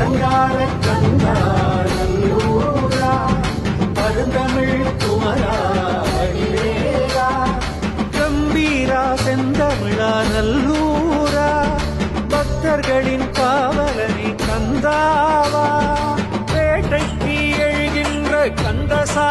அலங்கார கண்ணாரூரா பருந்தமிழ் குமரா கம்பீரா செந்தமிழா நல்லூரா பக்தர்களின் காவலனை கந்தாவா வேட்டைக்கு எழுகின்ற கந்தசா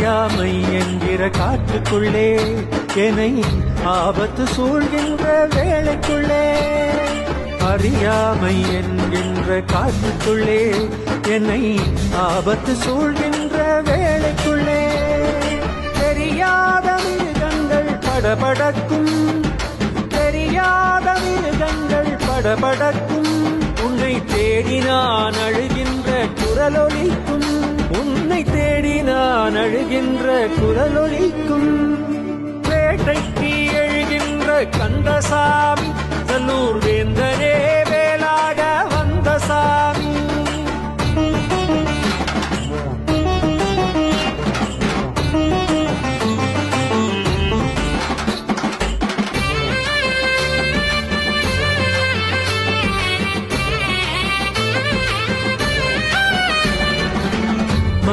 அறியாமை என்கிற காற்றுக்குள்ளே என்னை ஆபத்து சூழ்கின்ற வேலைக்குள்ளே அறியாமை என்கின்ற காற்றுக்குள்ளே என்னை ஆபத்து சூழ்கின்ற வேலைக்குள்ளே தெரியாத மிருகங்கள் படபடக்கும். தெரியாத மிருகங்கள் படபடக்கும். உன்னை தேடி நான் அழுகின்ற குரலொலிக்கும். உன்னை தேடி நான் அழுகின்ற குரலொழிக்கும் வேட்டைக்கு எழுகின்ற கந்தசாமி நல்லூர்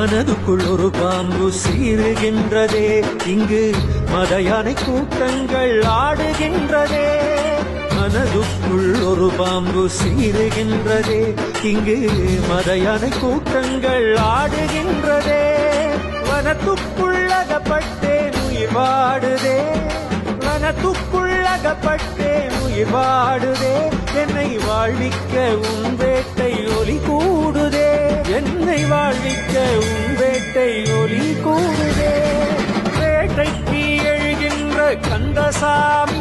மனதுக்குள் ஒரு பாம்பு சீருகின்றதே இங்கு மத யானை கூட்டங்கள் ஆடுகின்றதே. மனதுக்குள் ஒரு பாம்பு சீருகின்றதே இங்கு மத யானை கூட்டங்கள் ஆடுகின்றதே. வனத்துக்குள்ளகப்பட்டேன் உயிர் வாடுதே. வனத்துக்குள்ளகப்பட்டேன் உயிர் வாடுதே. என்னை வாழ்விக்க உன் வேட்டை ஒலி கூடுதே. என்னை வாழ்விக்க உன் வேட்டை ஒலி கூடுதே வேட்டைக்கு எழுகின்ற கந்தசாமி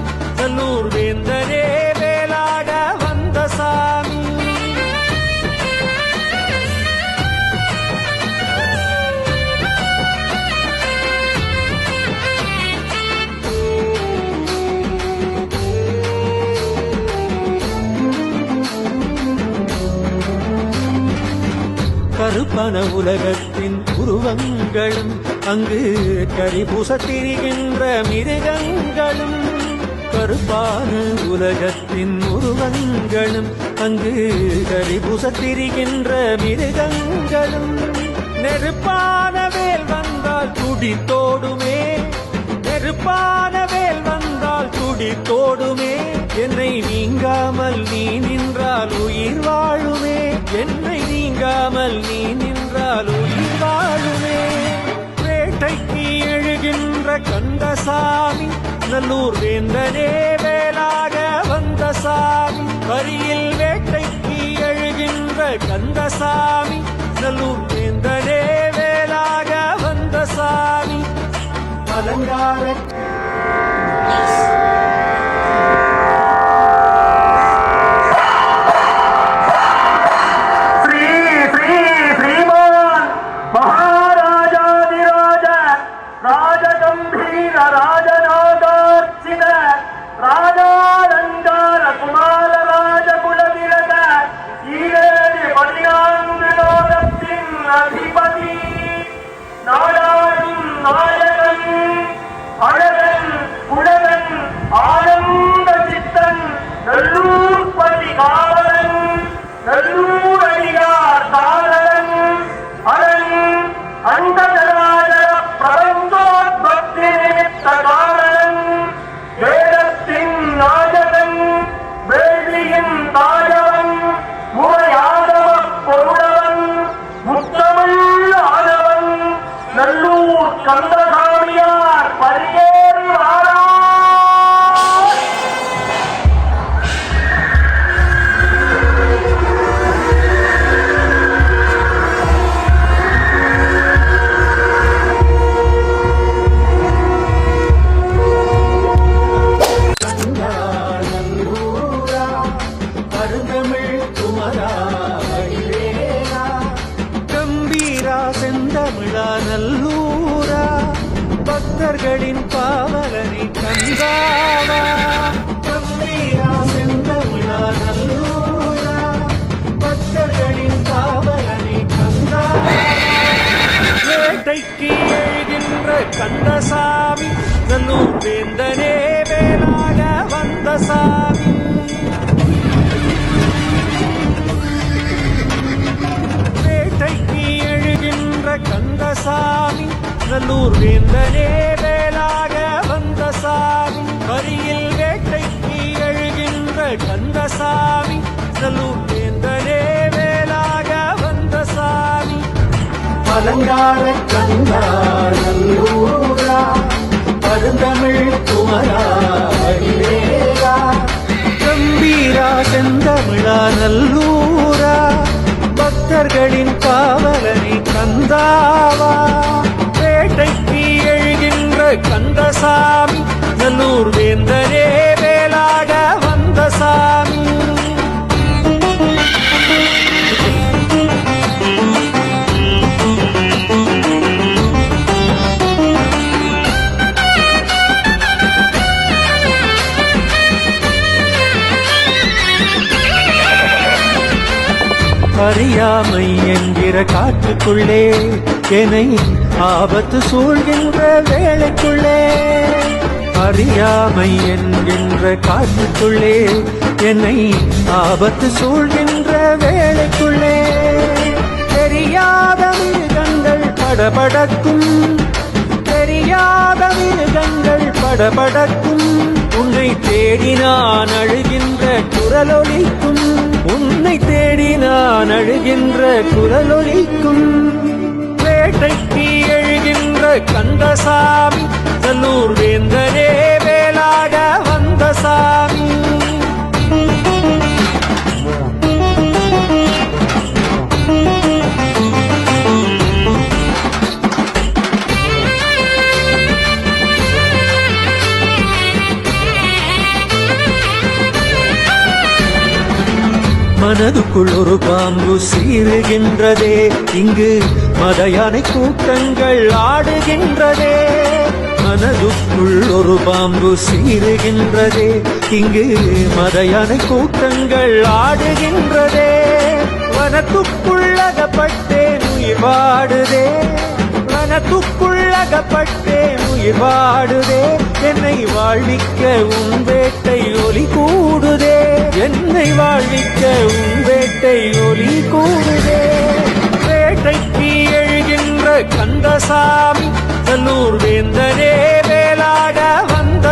கருப்பன உலகத்தின் உருவங்களும் அங்கு கரிபூச திரிகின்ற மிருகங்களும் கருப்பான உலகத்தின் உருவங்களும் அங்கு கரிபூச திரிகின்ற மிருகங்களும். நெருப்பான வேல் வந்தால் துடி தோடுமே நெருப்பான வேல் வந்தால் துடி தோடுமே என்னை நீங்காமல் நீ நின்றால் உயிர் வாழுமே என்னை நீங்காமல் நீ நின்றால் வாழுமே வேட்டைக்கு எழுகின்ற கந்தசாமி நல்லூர் வேந்தனே வேலாக வந்த சாமி. வரியில் வேட்டைக்கு எழுகின்ற கந்தசாமி நல்லூர் வேந்தனே வேலாக வந்த சாமி. அலங்கார கண்களின் பாவலனை கந்தாவா கடலூட்டேந்தரே வேலாக வந்த சாமி. அலங்கார கந்தா பருந்தமிழ் குமரா கம்பீரா செந்தமிழா நல்லூரா பக்தர்களின் பாவலனை கந்தாவா. வேட்டைக்கு எழுகின்ற கந்தசாமி அறியாமை என்கிற காற்றுக்குள்ளே என்னை ஆபத்து சூழ்கின்ற வேலைக்குள்ளே அறியாமை என்கின்ற காற்றுக்குள்ளே என்னை ஆபத்து சூழ்கின்ற வேலைக்குள்ளே தெரியாத மிருகங்கள் படபடக்கும். தெரியாத மிருகங்கள் படபடக்கும். உன்னை தேடி நான் அழுகின்ற குரலொலிக்கும். உன்னை தேடி அழுகின்ற குரலொலிக்கும். வேட்டைக்கு எழுகின்ற கந்தசாமி தல்லூர் வேந்தரே வேளாட வந்த சாமி மனதுக்குள் ஒரு பாம்பு சீருகின்றதே இங்கு மத யானை கூட்டங்கள் ஆடுகின்றதே. மனதுக்குள் ஒரு பாம்பு சீருகின்றதே இங்கு மத யானை கூட்டங்கள் ஆடுகின்றதே. வனத்துக்குள்ளகப்பட்டேன் உயிர் வாடுதே. வனத்துக்குள்ளகப்பட்டேன் உயிர் வாடுதே. என்னை வாழ்விக்க உன் வேட்டை ஒலி கூடுதே. என்னை வாழ்விக்க உன் வேட்டை ஒலி கூடுதே வேட்டைக்கு எழுகின்ற கந்தசாமி தல்லூர் வேந்தரே வேலாட வந்த